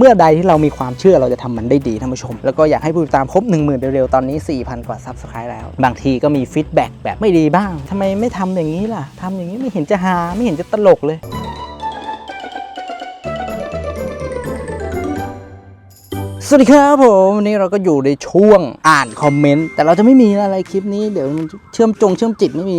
เมื่อใดที่เรามีความเชื่อเราจะทำมันได้ดีท่านผู้ชม แล้วก็อยากให้ผู้ติดตามครบ 1 0,000 เร็วๆ ตอนนี้ 4,000 กว่าซับสไครต์แล้ว บางทีก็มีฟีดแบ็กแบบไม่ดีบ้างทำไมไม่ทำอย่างนี้ล่ะทำอย่างนี้ไม่เห็นจะฮาไม่เห็นจะตลกเลยสวัสดีครับผมวันนี้เราก็อยู่ในช่วงอ่านคอมเมนต์แต่เราจะไม่มีอะไรคลิปนี้เดี๋ยวเชื่อมจงเชื่อมจิตไม่มี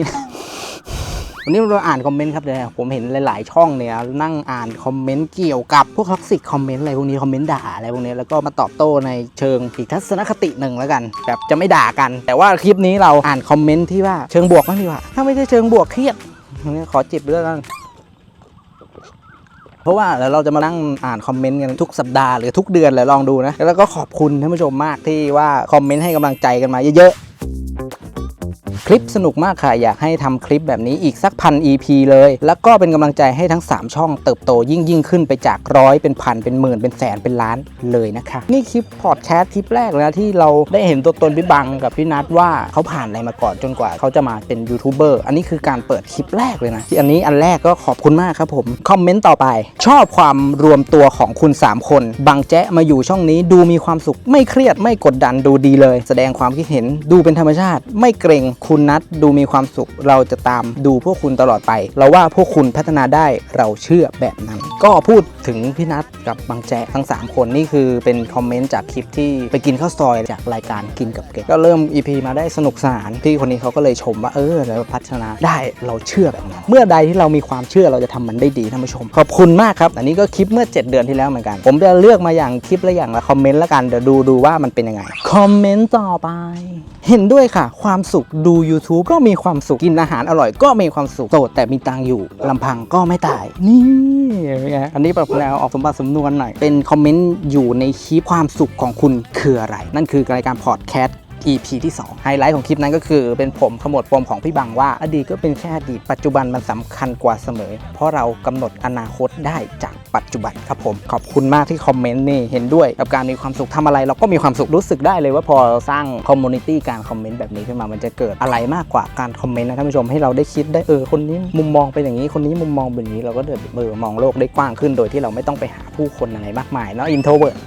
วันนี้เราอ่านคอมเมนต์ครับเดี๋ยผมเห็นหลาย ๆ ช่องเนี่ยนั่งอ่านคอมเมนต์เกี่ยวกับพวกท็อกซิกคอมเมนต์อะไรพวกนี้คอมเมนต์ด่าอะไรพวกนี้แล้วก็มาตอบโต้ในเชิงอีกทัศนคติหนึ่งแล้วกัน แบบจะไม่ด่ากัน แต่ว่าคลิปนี้เราอ่านคอมเมนต์ที่ว่าเชิงบวกมากดีกว่าถ้าไม่ใช่เชิงบวกเครียดนี้ขอจิบด้วยกันเพราะว่าเดี๋ยวเราจะมานั่งอ่านคอมเมนต์กันทุกสัปดาห์หรือทุกเดือนเลยลองดูนะ แล้วก็ขอบคุณท่านผู้ชมมากที่ว่าคอมเมนต์ให้กำลังใจกันมาเยอะๆ คลิปสนุกมากค่ะ อยากให้ทำคลิปแบบนี้อีกสักพัน EP เลย แล้วก็เป็นกำลังใจให้ทั้ง 3 ช่องเติบโตยิ่งยิ่งขึ้นไปจากร้อยเป็นพันเป็นหมื่นเป็นแสนเป็นล้านเลยนะคะ นี่คลิปพอดแคสต์คลิปแรกเลยนะที่เราได้เห็นตัวตนพี่บังกับพี่นัทว่าเขาผ่านอะไรมาก่อนจนกว่าเขาจะมาเป็นยูทูบเบอร์อันนี้คือการเปิดคลิปแรกเลยนะที่อันนี้อันแรกก็ขอบคุณมากครับผมคอมเมนต์ต่อไป ชอบความรวมตัวของคุณ 3 คนบางแจ๊มาอยู่ช่องนี้ดูมีความสุขไม่เครียดไม่กดดันดูดีเลย แสดงความคิดเห็นดูเป็นธรรมชาติ ไม่เกรงคุณณนัทดูมีความสุข เราจะตามดูพวกคุณตลอดไป เราว่าพวกคุณพัฒนาได้เราเชื่อแบบนั้น ก็พูดถึงพี่นัทกับบางแจ๊ทั้ง 3 คนนี่คือเป็นคอมเมนต์จากคลิปที่ไปกินข้าวซอยจากรายการกินกับเกดก็เริ่ม EP มาได้สนุกสนานพี่คนนี้เขาก็เลยชมว่าเออเราพัฒนาได้เราเชื่อแบบนั้น เมื่อใดที่เรามีความเชื่อเราจะทำมันได้ดีท่านผู้ชม ขอบคุณมากครับ อันนี้ก็คลิปเมื่อ 7 เดือนที่แล้วเหมือนกัน ผมจะเลือกมาอย่างคลิปละอย่างละคอมเมนต์ละกันเดี๋ยวดูดูว่ามันเป็นยังไงคอมเมนต์ต่อไป เห็นด้วยค่ะ ความสุขดู YouTube ก็มีความสุข กินอาหารอร่อยก็มีความสุข โสดแต่มีตังอยู่ลำพังก็ไม่ตาย นี่อันนี้แบบแนวออกสมบัติสมนวนหน่อย เป็นคอมเมนต์อยู่ในคลิปความสุขของคุณคืออะไร นั่นคือรายการพอดแคสต์ EP ที่ 2 ไฮไลท์ของคลิปนั้นก็คือเป็นผมขมวดปมของพี่บังว่า อดีตก็เป็นแค่อดีตปัจจุบันมันสำคัญกว่าเสมอ เพราะเรากำหนดอนาคตได้จาก ปัจจุบันครับผม ขอบคุณมากที่คอมเมนต์นี่เห็นด้วยกับการมีความสุขทำอะไร เราก็มีความสุขรู้สึกได้เลยว่าพอสร้างคอมมูนิตี้การคอมเมนต์แบบนี้ขึ้นมามันจะเกิดอะไรมากกว่าการคอมเมนต์นะท่านผู้ชมให้เราได้คิดได้เออคนนี้มุมมองเป็นอย่างนี้คนนี้มุมมองเป็นอย่างนี้เราก็เดินเออมองโลกได้กว้างขึ้นโดยที่เราไม่ต้องไปหาผู้คนอะไรมากมายเนาะอินโทรเวิร์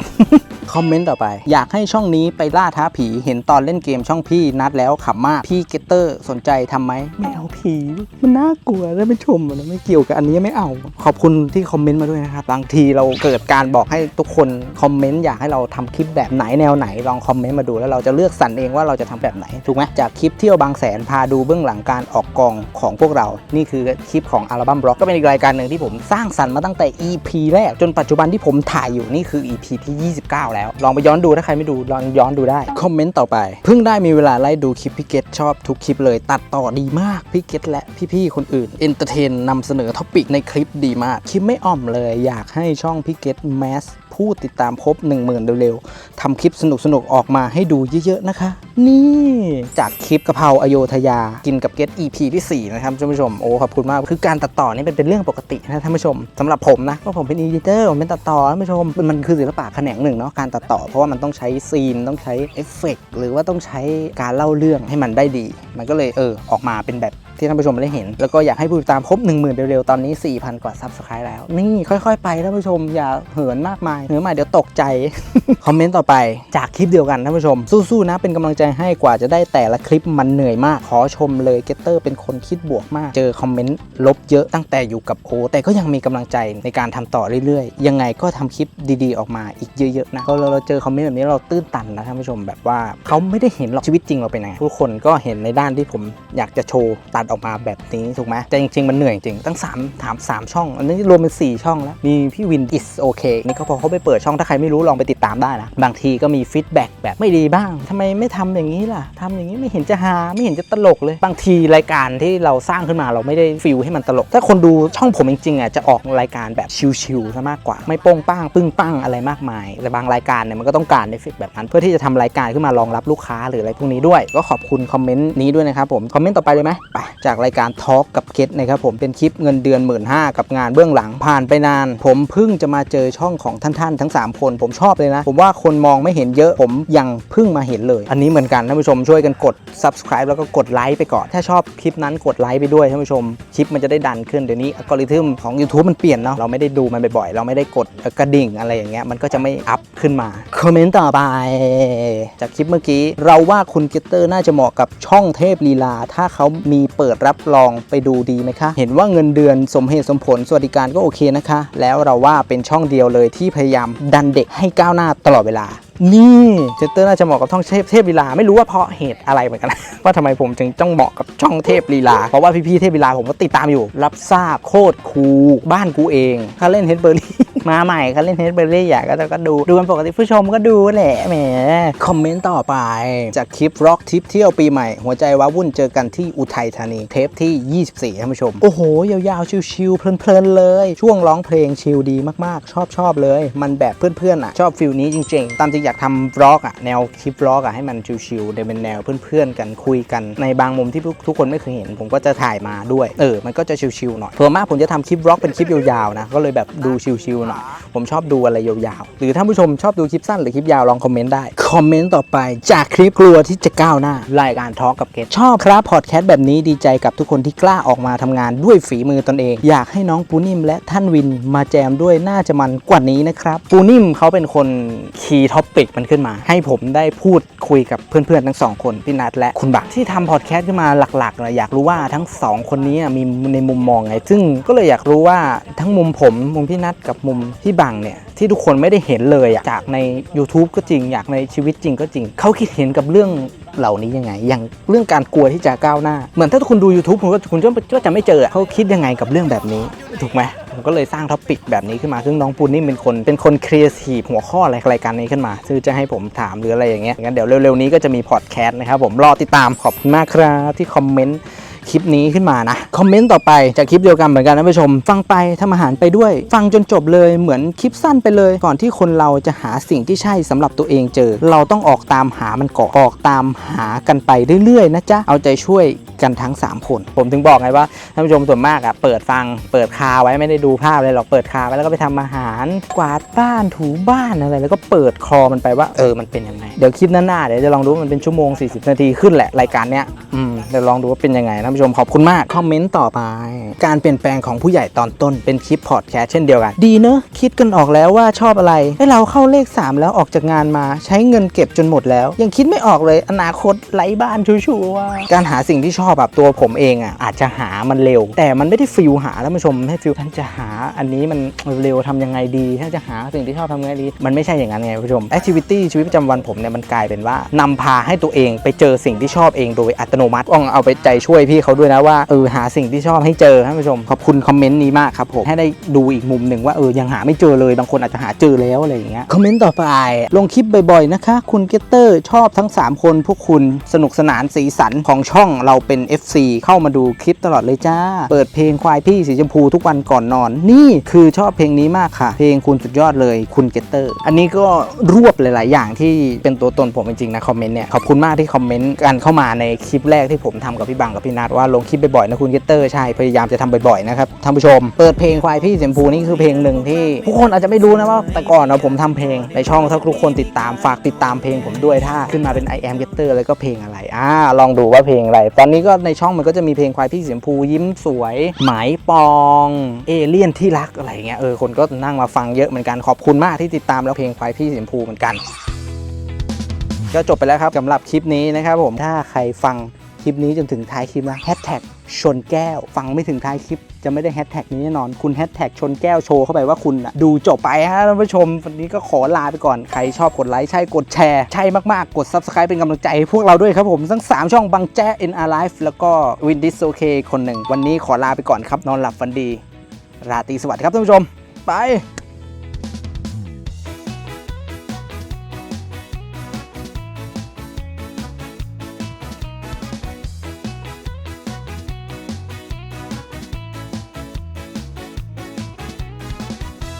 คอมเมนต์ต่อไป อยากให้ช่องนี้ไปล่าท้าผีเห็นตอนเล่นเกมช่องพี่นัดแล้วขำมาก พี่เกตเตอร์สนใจทำไหมไม่เอาผี มันน่ากลัวแล้วไม่ชมมันไม่เกี่ยวกับอันนี้ไม่เอา ขอบคุณที่คอมเมนต์มาด้วยนะครับบางทีเราเกิดการบอกให้ทุกคนคอมเมนต์อยากให้เราทำคลิปแบบไหนแนวไหนลองคอมเมนต์มาดูแล้วเราจะเลือกสรรเองว่าเราจะทำแบบไหนถูกไหมจากคลิปเที่ยวบางแสนพาดูเบื้องหลังการออกกองของพวกเรา นี่คือคลิปของอัลบั้มบล็อกก็เป็นอีกรายการหนึ่งที่ผมสร้างสรรค์มาตั้งแต่ EP แรกจนปัจจุบันที่ผมถ่ายอยู่นี่คือ EP ที่ 29 แล้วลองไปย้อนดูถ้าใครไม่ดูลองย้อนดูได้ คอมเมนต์ต่อไป เพิ่งได้มีเวลาไล่ดูคลิปพี่เกตชอบทุกคลิปเลย ตัดต่อดีมากพี่เกตและพี่ๆคนอื่นเอนเตอร์เทนนำเสนอท็อปิกในคลิปดีมาก คลิปไม่อ่อมเลย อยากให้ช่องพี่เกตแมสผู้ติดตามครบ 10,000 เร็ว ทำคลิปสนุกๆออกมาให้ดูเยอะๆนะคะ นี่จากคลิปกะเพราอโยธยากินกับเกต EP ที่ 4 นะครับท่านผู้ชมโอ้ขอบคุณมากคือการตัดต่อนี่เป็นเป็นเรื่องปกตินะท่านผู้ชมสำหรับผมนะเพราะผมเป็นอีดิเตอร์ผมเป็นตัดต่อท่านผู้ชมมันมันคือศิลปะแขนงหนึ่งเนาะการตัดต่อเพราะว่ามันต้องใช้ซีนต้องใช้เอฟเฟกต์หรือว่าต้องใช้การเล่าเรื่องให้มันได้ดี มันก็เลยเออออกมาเป็นแบบ ที่ท่านผู้ชมได้เห็น แล้วก็อยากให้ผู้ติดตามครบ1 0,000เร็วๆ ตอนนี้ 4,000 กว่าซับสไครต์แล้ว นี่ค่อยๆ ไปท่านผู้ชมอย่าเหินมากมายเหินมาเดี๋ยวตกใจ คอมเมนต์ต่อไปจากคลิปเดียวกันท่านผู้ชม สู้ๆนะเป็นกำลังใจให้กว่าจะได้แต่ละคลิปมันเหนื่อยมาก ขอชมเลยเกตเตอร์เป็นคนคิดบวกมาก เจอคอมเมนต์ลบเยอะตั้งแต่อยู่กับโอแต่ก็ยังมีกำลังใจในการทำต่อเรื่อยๆ ยังไงก็ทำคลิปดีๆ ออกมาอีกเยอะๆนะพอเราเราเจอคอมเมนต์แบบนี้เราตื้นตันนะท่านผู้ชมแบบว่าเขาไม่ได้เห็นหรอกชีวิตจริงเราเป็นยังไงทุกคนก็เห็นในด้านที่ผมอยากจะโชว์ตัดออกมาแบบนี้ถูกไหมแต่จริง ๆ มันเหนื่อยจริงตั้ง3ถาม3ช่อง อันนี้รวมเป็น 4 ช่องแล้ว มีพี่วิน is okay นี่ก็พอเขาไปเปิดช่องถ้าใครไม่รู้ลองไปติดตามได้นะ บางทีก็มีฟีดแบ็กแบบไม่ดีบ้างทำไมไม่ทำอย่างนี้ล่ะทำอย่างนี้ไม่เห็นจะฮาไม่เห็นจะตลกเลย บางทีรายการที่เราสร้างขึ้นมาเราไม่ได้ฟิลให้มันตลก ถ้าคนดูช่องผมจริงๆอะจะออกรายการแบบชิลๆซะมากกว่า ไม่โป้งป้างปึ้งปั้งอะไรมากมาย แต่บางรายการเนี่ยมันก็ต้องการเอฟเฟกแบบนั้น เพื่อที่จะทำรายการขึ้นมารองรับลูกค้าหรืออะไรพวกนี้ด้วย ก็ขอบคุณคอมเมนต์นี้ด้วยนะครับผมคอมเมนต์ต่อไปเลยไหมไปจากรายการทอล์กกับเก็ตนะครับผมเป็นคลิปเงินเดือน 1 5ื่นกับงานเบื้องหลังผ่านไปนาน ผมเพิ่งจะมาเจอช่องของท่านๆทั้ง 3 คน ผมชอบเลยนะ ผมว่าคนมองไม่เห็นเยอะผมยังเพิ่งมาเห็นเลย อันนี้เหมือนกันท่านผู้ชมช่วยกันกด subscribe แล้วก็กดไลค์ไปก่อน ถ้าชอบคลิปนั้นกดไลค์ไปด้วยท่านผู้ชมคลิปมันจะได้ดันขึ้นเดี๋ยวนี้อัลกอริทึมของ YouTube มันเปลี่ยนเนาะเราไม่ได้ดูมันบ่อยๆเราไม่ได้กดกระดิ่งอะไรอย่างเงี้ยมันก็จะไม่อัพขึ้นมาคอมเมนต์ต่อไปจากคลิปเมื่อกี้ เราว่าคุณเกตเตอร์น่าจะเหมาะกับช่องเทพลีลา ถ้าเขามีเปิดรับรองไปดูดีไหมคะ เห็นว่าเงินเดือนสมเหตุสมผลสวัสดิการก็โอเคนะคะ แล้วเราว่าเป็นช่องเดียวเลยที่พยายามดันเด็กให้ก้าวหน้าตลอดเวลานี่เจตเตอร์น่าจะเหมาะกับช่องเทพเทพลีลาไม่รู้ว่าเพราะเหตุอะไรเหมือนกัน ว่าทำไมผมจึงต้องเหมาะกับช่องเทพลีลา เพราะว่าพี่ๆเทพลีลาผมก็ติดตามอยู่ รับทราบโคตรคูบ้านกูเอง ถ้าเล่นเฮดเบอร์รี่ มาใหม่เขาเล่นเฮดเบอร์รี่อยากก็จะก็ดู ดูกันปกติผู้ชมก็ดูแหละแหมคอมเมนต์ต่อไป จากคลิปร็อกทิปเที่ยวปีใหม่ หัวใจว้าวุ่นเจอกันที่อุทัยธานีเทปที่ 24ท่านผู้ชม โอ้โห ยาวๆ ชิวๆเพลินๆเลย ช่วงร้องเพลงชิลดีมากๆ ชอบชอบๆเลย มันแบบเพื่อนๆอะ ชอบฟิลนี้จริงๆ ตามจริงอยากทำบล็อกอะแนวคลิปบล็อกอะให้มันชิลๆเดี๋ยวเป็นแนวเพื่อนๆกันคุยกันในบางมุมที่ทุกคนไม่เคยเห็น ผมก็จะถ่ายมาด้วย เออ มันก็จะชิลๆหน่อยส่วนมากผมจะทำคลิปบล็อกเป็นคลิปยาวๆนะก็เลยแบบดูชิลๆหน่อย ผมชอบดูอะไรยาวๆ หรือท่านผู้ชมชอบดูคลิปสั้นหรือคลิปยาวลองคอมเมนต์ได้ คอมเมนต์ต่อไปจากคลิปกลัวที่จะก้าวหน้ารายการทอล์กกับเกตชอบครับพอดแคสต์แบบนี้ดีใจกับทุกคนที่กล้าออกมาทำงานด้วยฝีมือตนเอง อยากให้น้องปูนิ่มและท่านวินมาแจมด้วยน่าจะมันกว่านี้นะครับปูนิ่มเขาเป็นคนคีย์ท็อปิกมันขึ้นมา ให้ผมได้พูด คุยกับเพื่อนๆทั้งสองคนพี่นัทและคุณบักที่ทำพอดแคสต์ขึ้นมาหลักๆเลยอยากรู้ว่าทั้งสองคนนี้มีในมุมมองไง ซึ่งก็เลยอยากรู้ว่าทั้งมุมผมมุมพี่นัทกับมุมพี่บังเนี่ยที่ทุกคนไม่ได้เห็นเลยอะจากใน YouTube ก็จริงอยากในชีวิตจริงก็จริง เขาคิดเห็นกับเรื่องเหล่านี้ยังไง อย่างเรื่องการกลัวที่จะก้าวหน้า เหมือนถ้าคุณดู YouTube คุณก็คุณก็จะไม่เจอเขาคิดยังไงกับเรื่องแบบนี้ถูกไหม ผมก็เลยสร้างท็อปิกแบบนี้ขึ้นมาซึ่งน้องปูนนี่เป็นคนเป็นคนครีเอทีฟหัวข้ออะไรรายการนี้ขึ้นมาซึ่งจะให้ผมถามหรืออะไรอย่างเงี้ยงั้นเดี๋ยวเร็วๆนี้ก็จะมีพอดแคสต์นะครับผมรอติดตามขอบคุณมากครับที่คอมเมนต์ คลิปนี้ขึ้นมานะ คอมเมนต์ต่อไปจากคลิปเดียวกันเหมือนกันนะผู้ชม ฟังไปทำอาหารไปด้วย ฟังจนจบเลยเหมือนคลิปสั้นไปเลย ก่อนที่คนเราจะหาสิ่งที่ใช่สำหรับตัวเองเจอ เราต้องออกตามหามันก่อนออกตามหากันไปเรื่อยๆนะจ๊ะเอาใจช่วยกันทั้ง 3 คน ผมถึงบอกไงว่าท่านผู้ชมส่วนมากอะเปิดฟังเปิดคาไว้ไม่ได้ดูภาพเลยหรอกเปิดคาไว้แล้วก็ไปทำอาหาร กวาดบ้านถูบ้านอะไร แล้วก็เปิดคอมันไปว่าเออมันเป็นยังไงเดี๋ยวคลิปหน้าๆเดี๋ยวจะลองดูมันเป็นชั่วโมง 40 นาทีขึ้นแหละรายการเนี้ยอืมเดี๋ยวลองดูว่าเป็นยังไงท่านผู้ชมขอบคุณมาก คอมเมนต์ต่อไป การเปลี่ยนแปลงของผู้ใหญ่ตอนต้นเป็นคลิปพอดแคสต์เช่นเดียวกัน ดีเนอะคิดกันออกแล้วว่าชอบอะไร ให้เราเข้าเลข 3 แล้วออกจากงานมา ใช้เงินเก็บจนหมดแล้ว ยังคิดไม่ออกเลยอนาคตไร้บ้านชัวร์ๆการหาสิ่งที่ชอบแบบตัวผมเองอะอาจจะหามันเร็ว แต่มันไม่ได้ฟิลหาท่านผู้ชมให้ฟิลท่านจะหาอันนี้มันเร็วทำยังไงดีถ้าจะหาสิ่งที่ชอบทำยังไงดี มันไม่ใช่อย่างนั้นไงผู้ชมแอคทิวิตี้ชีวิตประจำวันผมเนี่ยมันกลายเป็นว่านำพาให้ตัวเองไปเจอสิ่งที่ชอบเองโดยอัตโนมัติต้องเอาไปใจช่วยพี่เขาด้วยนะว่าเออหาสิ่งที่ชอบให้เจอท่านผู้ชมขอบคุณคอมเมนต์นี้มากครับผมให้ได้ดูอีกมุมหนึ่งว่าเออยังหาไม่เจอเลยบางคนอาจจะหาเจอแล้วอะไรอย่างเงี้ยคอมเมนต์ต่อไป ลงคลิปบ่อยๆนะคะ คุณเกตเตอร์ชอบทั้ง 3 คนพวกคุณสนุกสนานสีสันของช่องเราเป็น FC เข้ามาดูคลิปตลอดเลยจ้า เปิดเพลงควายพี่สีชมพูทุกวันก่อนนอน นี่คือชอบเพลงนี้มากค่ะ เพลงคุณสุดยอดเลยคุณเกตเตอร์ อันนี้ก็รวบหลาย ๆ อย่างที่เป็นตัวตนผมจริงๆนะคอมเมนต์เนี่ยขอบคุณมากที่คอมเมนต์กันเข้ามาในคลิปแรกที่ผมทำกับพี่บังกับพี่นัทว่าลงคลิปบ่อยๆนะคุณเกตเตอร์ใช่พยายามจะทำบ่อยๆนะครับท่านผู้ชมเปิดเพลงควายพี่เสีชมพูนี่คือเพลงหนึ่งที่ทุกคนอาจจะไม่รู้นะว่าแต่ก่อนนะผมทำเพลงในช่องถ้าทุกคนติดตามฝากติดตามเพลงผมด้วยถ้าขึ้นมาเป็น I am Getter แล้วก็เพลงอะไรอ่าลองดูว่าเพลงอะไร ตอนนี้ก็ในช่องมันก็จะมีเพลงควายพี่เสีชมพูยิ้มสวยหมายปองเอเลี่ยนที่รักอะไรเงี้ยเออคนก็นั่งมาฟังเยอะเหมือนกันขอบคุณมากที่ติดตามแล้วเพลงควายพี่เสีชมพูเหมือนกันก็จบไปแล้วครับสำหรับคลิปนี้นะครับผมถ้าใครฟัง คลิปนี้จนถึงท้ายคลิปนะแฮชแท็กชนแก้ว ฟังไม่ถึงท้ายคลิปจะไม่ได้แฮชแท็กนี้แน่นอน คุณแฮชแท็กชนแก้วโชว์เข้าไปว่าคุณนะดูจบไปฮะท่านผู้ชม วันนี้ก็ขอลาไปก่อน ใครชอบกดไลค์ใช่กดแชร์ ใช่มากๆ กด Subscribe เป็นกำลังใจให้พวกเราด้วยครับผม ทั้ง 3 ช่องบังแจ้ NR Life แล้วก็ Win This OK คนหนึ่ง วันนี้ขอลาไปก่อนครับนอนหลับฝันดี ราตรีสวัสดิ์ครับท่านผู้ชม ไป